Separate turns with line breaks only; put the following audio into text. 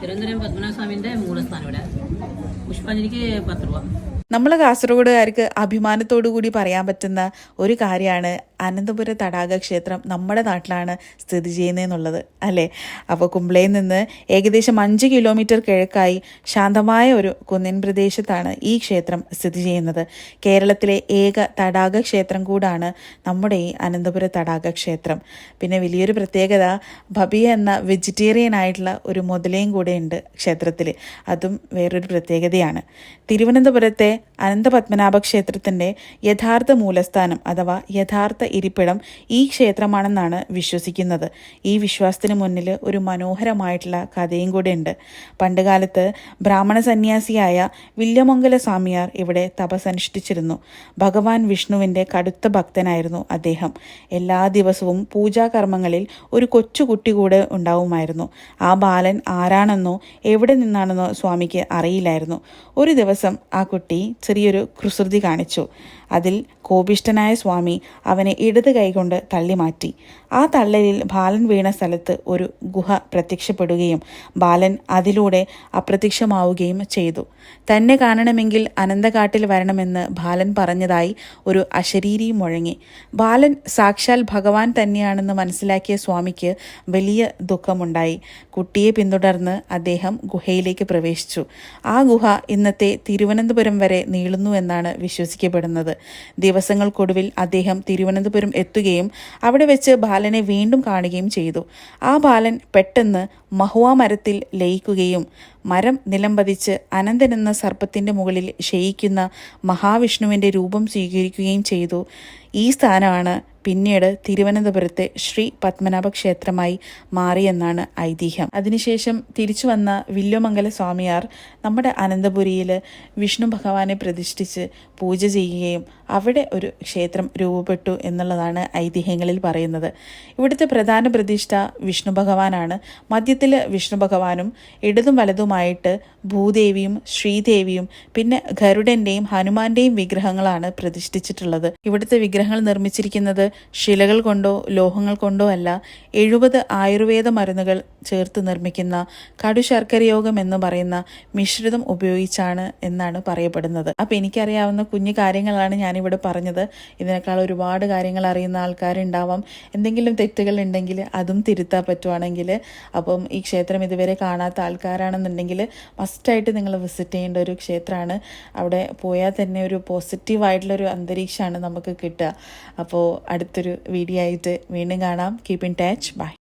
തിരുവനന്തപുരം പത്മനാഭസ്വാമിന്റെ മൂലസ്ഥാനം ഇവിടെ. പുഷ്പാഞ്ജലിക്ക് പത്ത് രൂപ.
നമ്മൾ കാസർഗോഡുകാർക്ക് അഭിമാനത്തോടു കൂടി പറയാൻ പറ്റുന്ന ഒരു കാര്യമാണ് അനന്തപുര തടാക ക്ഷേത്രം നമ്മുടെ നാട്ടിലാണ് സ്ഥിതി ചെയ്യുന്നതെന്നുള്ളത് അല്ലേ? അപ്പോൾ കുംബ്ലയിൽ നിന്ന് ഏകദേശം അഞ്ച് കിലോമീറ്റർ കിഴക്കായി ശാന്തമായ ഒരു കുന്നിൻ പ്രദേശത്താണ് ഈ ക്ഷേത്രം സ്ഥിതി ചെയ്യുന്നത്. കേരളത്തിലെ ഏക തടാക ക്ഷേത്രം കൂടാണ് നമ്മുടെ ഈ അനന്തപുര തടാക ക്ഷേത്രം. പിന്നെ വലിയൊരു പ്രത്യേകത ഭബിയ എന്ന വെജിറ്റേറിയൻ ആയിട്ടുള്ള ഒരു മുതലയും കൂടെ ഉണ്ട് ക്ഷേത്രത്തിൽ അതും വേറൊരു പ്രത്യേകതയാണ്. തിരുവനന്തപുരത്തെ അനന്തപത്മനാഭ ക്ഷേത്രത്തിന്റെ യഥാർത്ഥ മൂലസ്ഥാനം അഥവാ യഥാർത്ഥ ഇരിപ്പിടം ഈ ക്ഷേത്രമാണെന്നാണ് വിശ്വസിക്കുന്നത്. ഈ വിശ്വാസത്തിന് മുന്നിൽ ഒരു മനോഹരമായിട്ടുള്ള കഥയും കൂടെ ഉണ്ട്. പണ്ടുകാലത്ത് ബ്രാഹ്മണ സന്യാസിയായ വില്യമംഗല സ്വാമിയാർ ഇവിടെ തപസനുഷ്ഠിച്ചിരുന്നു ഭഗവാൻ വിഷ്ണുവിന്റെ കടുത്ത ഭക്തനായിരുന്നു അദ്ദേഹം. എല്ലാ ദിവസവും പൂജാകർമ്മങ്ങളിൽ ഒരു കൊച്ചുകുട്ടി കൂടെ ഉണ്ടാവുമായിരുന്നു. ആ ബാലൻ ആരാണെന്നോ എവിടെ നിന്നാണെന്നോ സ്വാമിക്ക് അറിയില്ലായിരുന്നു. ഒരു ദിവസം ആ കുട്ടി ചെറിയൊരു കുസൃതി കാണിച്ചു. അതിൽ കോപിഷ്ടനായ സ്വാമി അവനെ ഇടത് കൈകൊണ്ട് തള്ളി മാറ്റി ആ തള്ളലിൽ ബാലൻ വീണ സ്ഥലത്ത് ഒരു ഗുഹ പ്രത്യക്ഷപ്പെടുകയും ബാലൻ അതിലൂടെ അപ്രത്യക്ഷമാവുകയും ചെയ്തു. തന്നെ കാണണമെങ്കിൽ അനന്തകാട്ടിൽ വരണമെന്ന് ബാലൻ പറഞ്ഞതായി ഒരു അശരീരി മുഴങ്ങി. ബാലൻ സാക്ഷാൽ ഭഗവാൻ തന്നെയാണെന്ന് മനസ്സിലാക്കിയ സ്വാമിക്ക് വലിയ ദുഃഖമുണ്ടായി. കുട്ടിയെ പിന്തുടർന്ന് അദ്ദേഹം ഗുഹയിലേക്ക് പ്രവേശിച്ചു. ആ ഗുഹ ഇന്നത്തെ തിരുവനന്തപുരം വരെ നീളുന്നു എന്നാണ് വിശ്വസിക്കപ്പെടുന്നത്. ദിവസങ്ങൾക്കൊടുവിൽ അദ്ദേഹം തിരുവനന്തപുരം എത്തുകയും അവിടെ വെച്ച് ബാലനെ വീണ്ടും കാണുകയും ചെയ്തു. ആ ബാലൻ പെട്ടെന്ന് മഹുവ മരത്തിൽ ലയിക്കുകയും മരം നിലംപതിച്ച് അനന്തൻ എന്ന സർപ്പത്തിന്റെ മുകളിൽ ശയിക്കുന്ന മഹാവിഷ്ണുവിന്റെ രൂപം സ്വീകരിക്കുകയും ചെയ്തു. ഈ സ്ഥാനമാണ് പിന്നീട് തിരുവനന്തപുരത്തെ ശ്രീ പത്മനാഭ ക്ഷേത്രമായി മാറിയെന്നാണ് ഐതിഹ്യം. അതിനുശേഷം തിരിച്ചു വന്ന വില്ലുമംഗല സ്വാമിയാർ നമ്മുടെ അനന്തപുരിയിൽ വിഷ്ണു ഭഗവാനെ പ്രതിഷ്ഠിച്ച് പൂജ ചെയ്യുകയും അവിടെ ഒരു ക്ഷേത്രം രൂപപ്പെട്ടു എന്നുള്ളതാണ് ഐതിഹ്യങ്ങളിൽ പറയുന്നത്. ഇവിടുത്തെ പ്രധാന പ്രതിഷ്ഠ വിഷ്ണു ഭഗവാനാണ്. മധ്യത്തിൽ വിഷ്ണു ഭഗവാനും ഇടതും വലതുമായിട്ട് ഭൂദേവിയും ശ്രീദേവിയും പിന്നെ ഗരുഡന്റെയും ഹനുമാന്റെയും വിഗ്രഹങ്ങളാണ് പ്രതിഷ്ഠിച്ചിട്ടുള്ളത്. ഇവിടുത്തെ വിഗ്രഹങ്ങൾ നിർമ്മിച്ചിരിക്കുന്നത് ശിലകൾ കൊണ്ടോ ലോഹങ്ങൾ കൊണ്ടോ അല്ല എഴുപത് ആയുർവേദ മരുന്നുകൾ ചേർത്ത് നിർമ്മിക്കുന്ന കടുശർക്കരയോഗം എന്ന് പറയുന്ന മിശ്രിതം ഉപയോഗിച്ചാണ് എന്നാണ് പറയപ്പെടുന്നത്. അപ്പം എനിക്കറിയാവുന്ന കുഞ്ഞു കാര്യങ്ങളാണ് ഞാനിവിടെ പറഞ്ഞത്. ഇതിനേക്കാൾ ഒരുപാട് കാര്യങ്ങൾ അറിയുന്ന ആൾക്കാരുണ്ടാവാം. എന്തെങ്കിലും തെറ്റുകൾ ഉണ്ടെങ്കിൽ അതും തിരുത്താൻ പറ്റുവാണെങ്കിൽ അപ്പം ഈ ക്ഷേത്രം ഇതുവരെ കാണാത്ത ആൾക്കാരാണെന്നുണ്ടെങ്കിൽ മസ്റ്റായിട്ട് നിങ്ങൾ വിസിറ്റ് ചെയ്യേണ്ട ഒരു ക്ഷേത്രമാണ്. അവിടെ പോയാൽ തന്നെ ഒരു പോസിറ്റീവായിട്ടുള്ളൊരു അന്തരീക്ഷമാണ് നമുക്ക് കിട്ടുക. അപ്പോൾ അടുത്തൊരു വീഡിയോ ആയിട്ട് വീണ്ടും കാണാം. Keep in touch by